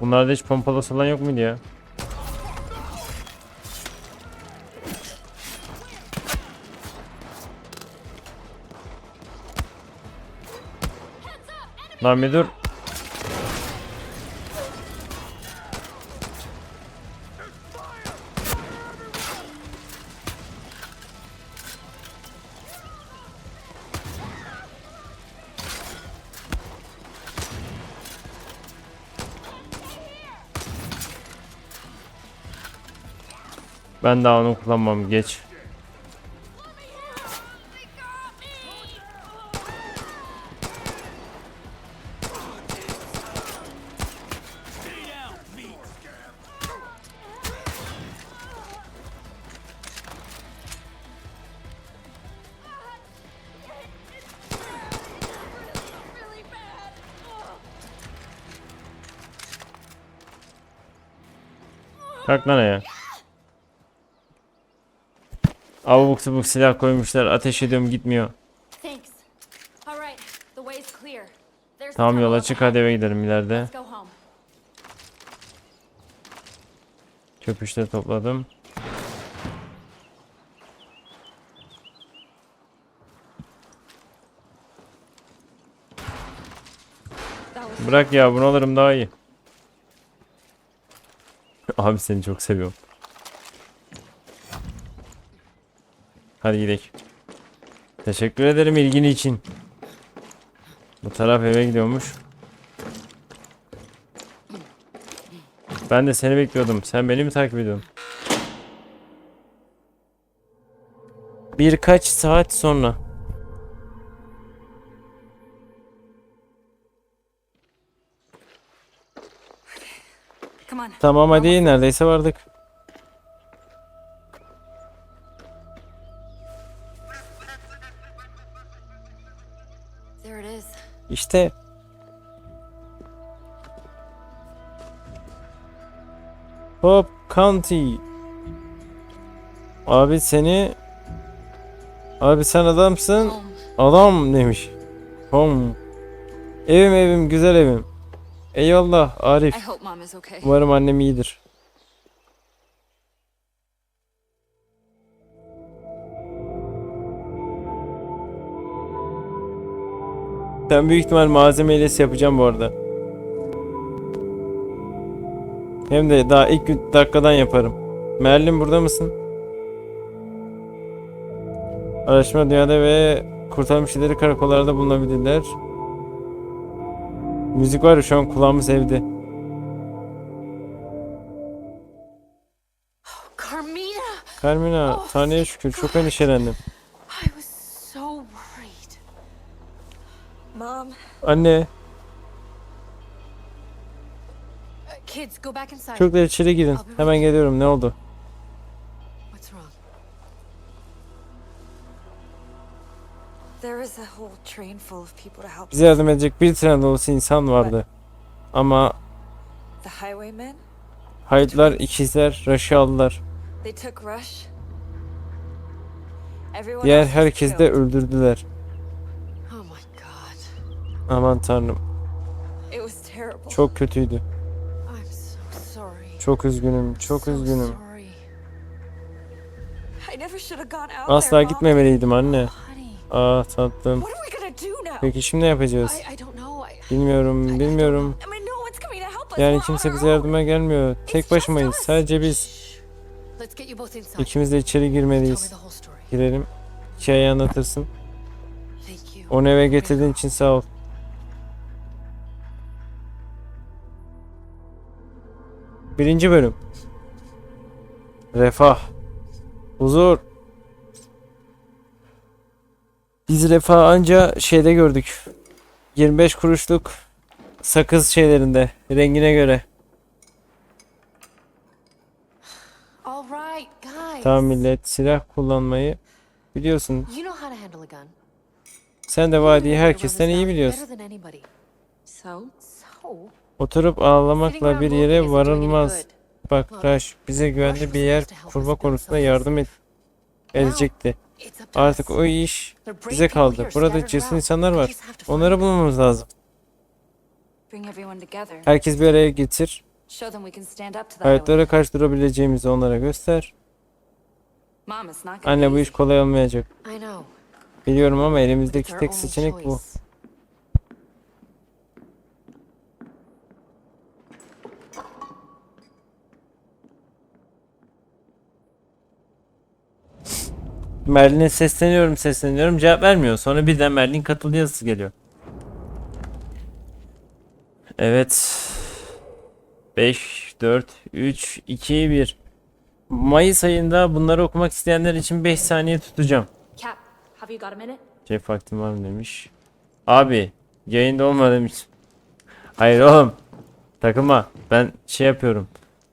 Bunlarda hiç pompalı falan yok muydu ya? Lan bir dur. Ben daha onu kullanmam geç. Kalk lan ya. Abuk subuk silah koymuşlar. Ateş ediyorum gitmiyor. Tamam tunnel yola up çık ahead. hadi eve gidelim ileride. Home. Köpüşte topladım. Bırak ya bunu alırım daha iyi. Abi seni çok seviyorum. Hadi gidelim. Teşekkür ederim ilgini için. Bu taraf eve gidiyormuş. Ben de seni bekliyordum. Sen beni mi takip ediyordun? Birkaç saat sonra. Tamam hadi neredeyse vardık. İşte. Hop County. Abi seni Abi sen adamsın. Adam demiş. Home. Evim evim güzel evim. Eyvallah Arif. Umarım annem iyidir. Ben büyük ihtimal malzeme hilesi yapacağım bu arada. Hem de daha ilk dakikadan yaparım. Merlin burada mısın? Araştırma dünyada ve kurtarmış ileri karakollarda bulunabilirler. Müzik var ya şu an kulağımı sevdi. Carmina! Carmina, Tanrı'ya şükür çok endişelendim. Anne, çocuklar içeri girin. Hemen geliyorum. Ne oldu? Bize yardım edecek bir tren dolusu insan vardı. Ama. Haydlar, ikizler, Rush'ı aldılar. Diğer else was herkes de öldürdüler. Oh. Aman tanrım. Çok kötüydü. Çok üzgünüm. Çok üzgünüm. Asla gitmemeliydim anne. Honey, Ah tatlım. Peki şimdi ne yapacağız? Bilmiyorum, bilmiyorum. Yani kimse bize yardıma gelmiyor. Tek başımayız. Sadece biz. İkimiz de içeri girmeliyiz. Girelim. Hikayeyi anlatırsın. Onu eve getirdiğin için sağ ol. Birinci bölüm. Refah. Huzur. Biz refah anca şeyde gördük. 25 kuruşluk sakız şeylerinde rengine göre. Tamam millet silah kullanmayı biliyorsun. Sen de vadiyi herkesten iyi biliyorsun. Oturup ağlamakla bir yere varılmaz. Bak Raş bize güvenli bir yer kurma konusunda yardım et edecekti. Artık o iş bize kaldı. Burada cesur insanlar var. Onları bulmamız lazım. Herkes bir araya getir. Hayatlara karşı durabileceğimizi onlara göster. Anne bu iş kolay olmayacak. Biliyorum ama elimizdeki tek seçenek bu. Merlin'e sesleniyorum sesleniyorum cevap vermiyor. Sonra birden Merlin katıldı yazısı geliyor. Evet. 5, 4, 3, 2, 1. Mayıs ayında bunları okumak isteyenler için 5 saniye tutacağım. Cap, have you got a minute? Jeff vaktim var mı demiş. Abi yayında olma demiş. Hayır oğlum. Takılma. Ben şey yapıyorum.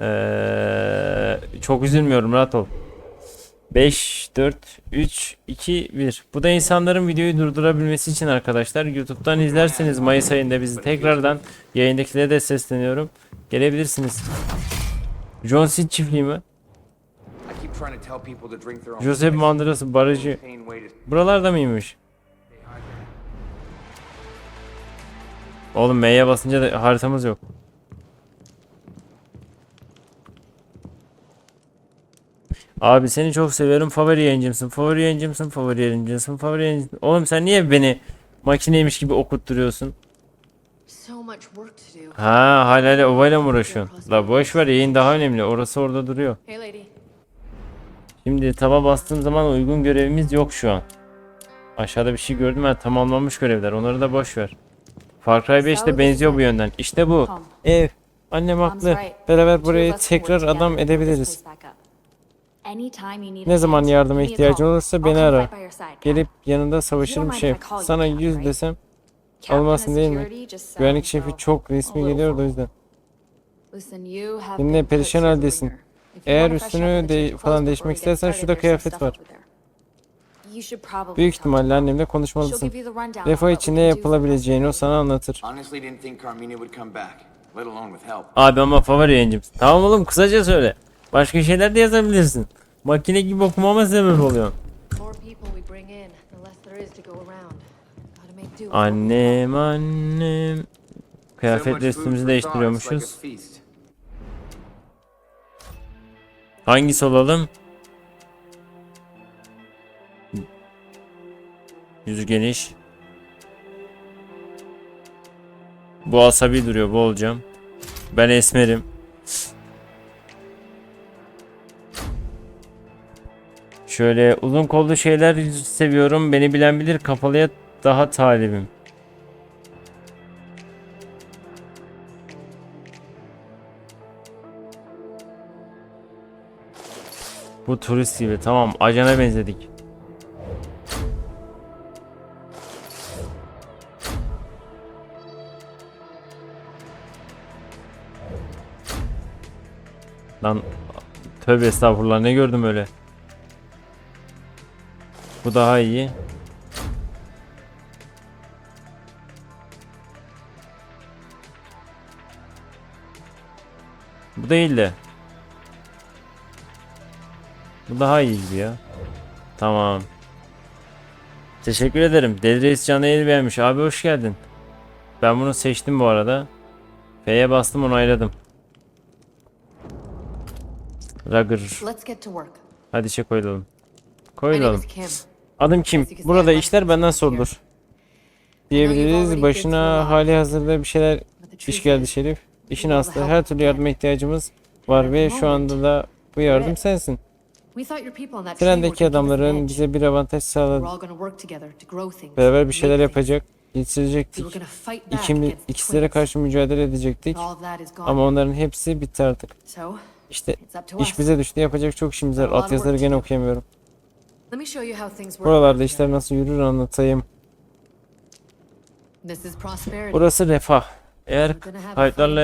Ee, çok üzülmüyorum rahat ol. 5, 4, 3, 2, 1. Bu da insanların videoyu durdurabilmesi için arkadaşlar. YouTube'dan izlerseniz Mayıs ayında bizi tekrardan yayındakilere de sesleniyorum. Gelebilirsiniz. John Seed çiftliği mi? Josep. Mandırası barajı. Buralarda mıymış? Oğlum M'ye basınca da haritamız yok. Abi seni çok seviyorum. Favori yayıncımsın. Favori yayıncımsın. Favori yayıncımsın. Favori yayıncımsın. Oğlum sen niye beni makineymiş gibi okutturuyorsun? Ha hala ovayla mı uğraşıyorsun? La boş ver yayın daha önemli. Orası orada duruyor. Şimdi taba bastığım zaman uygun görevimiz yok şu an. Aşağıda bir şey gördüm ben tamamlanmış görevler. Onları da boş ver. Far Cry 5 de benziyor bu yönden. İşte bu. Ev. Annem haklı. Beraber burayı tekrar adam edebiliriz. Ne zaman yardıma ihtiyacın olursa beni ara. fight by your side, Cap. Gelip yanında savaşırım şef. Sana yüz desem olmasın değil mi? security just sounds, güvenlik şefi çok resmi little geliyordu o yüzden. Listen, you have Dinle, perişan haldesin. Eğer üstünü de- falan değişmek istersen şurada kıyafet stuff var. over there. You should probably Büyük ihtimalle annemle She'll konuşmalısın. give you the rundown on Refah do for yapılabileceğini o sana anlatır. Honestly, didn't think Carmina would come back, let alone with help. Abi ama favori yayıncımsın. Tamam oğlum kısaca söyle. Başka şeyler de yazabilirsin. Makine gibi okumama sebep got. Annem annem. Like a değiştiriyormuşuz. Hangisi olalım? Yüzü geniş. Bu asabi duruyor. Bu olacağım. Ben esmerim. Şöyle uzun kollu şeyler seviyorum. Beni bilen bilir. Kapalıya daha talibim. Bu turist gibi. Tamam. Ajana benzedik. Lan tövbe estağfurullah ne gördüm öyle. Bu daha iyi. Bu değil de. Bu daha iyi gibi ya. Tamam. Teşekkür ederim. Deli Reis canlı yayını beğenmiş. Abi hoş geldin. Ben bunu seçtim bu arada. F'ye bastım onayladım. Rugger. Hadi şey koyalım. My Adım kim? Burada işler benden sorulur. Diyebiliriz. Başına hali hazırda bir şeyler iş geldi Şerif. İşin aslı her türlü yardıma ihtiyacımız var ve şu anda da bu yardım sensin. Trendeki adamların bize bir avantaj sağladı. Beraber bir şeyler yapacak, yetiştirecektik. İkimiz, twins. karşı mücadele edecektik. Ama onların hepsi bitti artık. İşte iş bize düştü. Yapacak çok işimiz var. Altyazıları gene okuyamıyorum. Buralarda işler nasıl yürür anlatayım. Burası refah. Eğer kayıtlarla